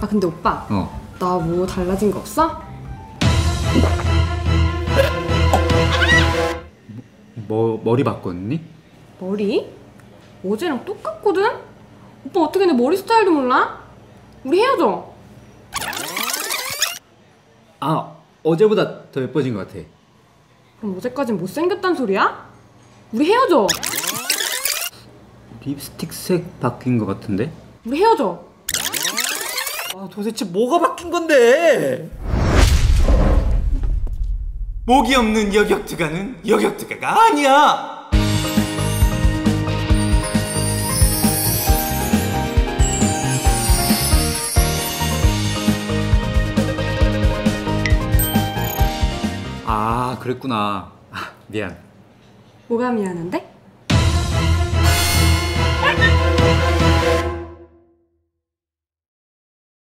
아 근데 오빠 어. 나 뭐 달라진 거 없어? 뭐 머리 바꿨니? 머리? 어제랑 똑같거든? 오빠 어떻게 내 머리 스타일도 몰라? 우리 헤어져 아 어제보다 더 예뻐진 것 같아. 그럼 어제까진 못생겼단 소리야? 우리 헤어져 립스틱 색 바뀐 것 같은데? 우리 헤어져 아 도대체 뭐가 바뀐 건데? 목이 없는 여격투가는 여격투가가 아니야. 아 그랬구나. 아, 미안. 뭐가 미안한데?